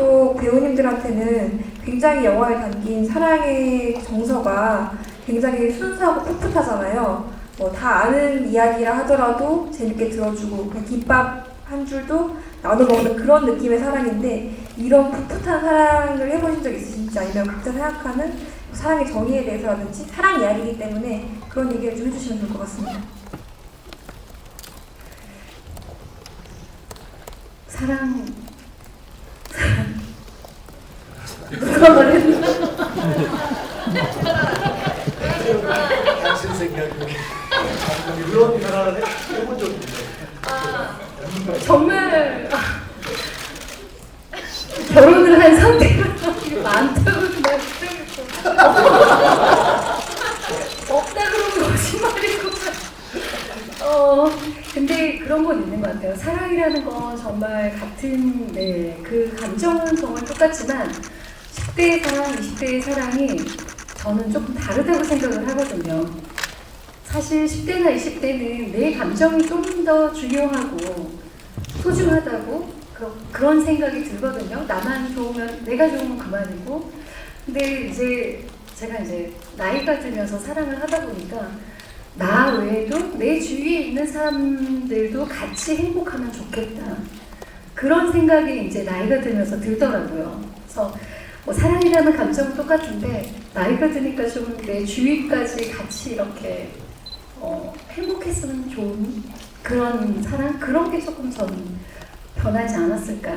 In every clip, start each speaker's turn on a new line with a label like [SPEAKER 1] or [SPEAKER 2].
[SPEAKER 1] 또 배우님들한테는 굉장히 영화에 담긴 사랑의 정서가 굉장히 순수하고 풋풋하잖아요. 뭐 다 아는 이야기라 하더라도 재밌게 들어주고 그냥 김밥 한 줄도 나눠 먹는 그런 느낌의 사랑인데 이런 풋풋한 사랑을 해보신 적 있으신지 아니면 각자 생각하는 사랑의 정의에 대해서라든지 사랑 이야기이기 때문에 그런 얘기를 좀 해주시면 좋을 것 같습니다.
[SPEAKER 2] 사랑 누가 말했나?
[SPEAKER 3] 당신 생각이 그런 사랑을 해본 적 있는데
[SPEAKER 2] 정말 결혼을 한 상태가 많다고 말씀했어. 없다 그러면 거짓말이고. 어 근데 그런 건 있는 것 같아요. 사랑이라는 건 정말 같은 네 그 감정은 정말 똑같지만 10대의 사랑, 20대의 사랑이 저는 조금 다르다고 생각을 하거든요. 사실 10대나 20대는 내 감정이 좀 더 중요하고 소중하다고 그, 그런 생각이 들거든요. 나만 좋으면 내가 좋으면 그만이고. 근데 이제 제가 이제 나이가 들면서 사랑을 하다 보니까 나 외에도 내 주위에 있는 사람들도 같이 행복하면 좋겠다. 그런 생각이 이제 나이가 들면서 들더라고요. 그래서 뭐 사랑이라는 감정은 똑같은데 나이가 드니까 좀 내 주위까지 같이 이렇게 어, 행복했으면 좋은 그런 사랑 그런 게 조금 전 변하지 않았을까.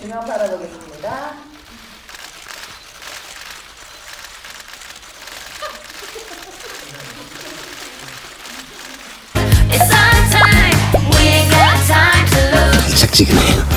[SPEAKER 4] 중앙 바라보겠습니다.
[SPEAKER 5] It's our time. We ain't got time to lose.
[SPEAKER 6] 살짝지근해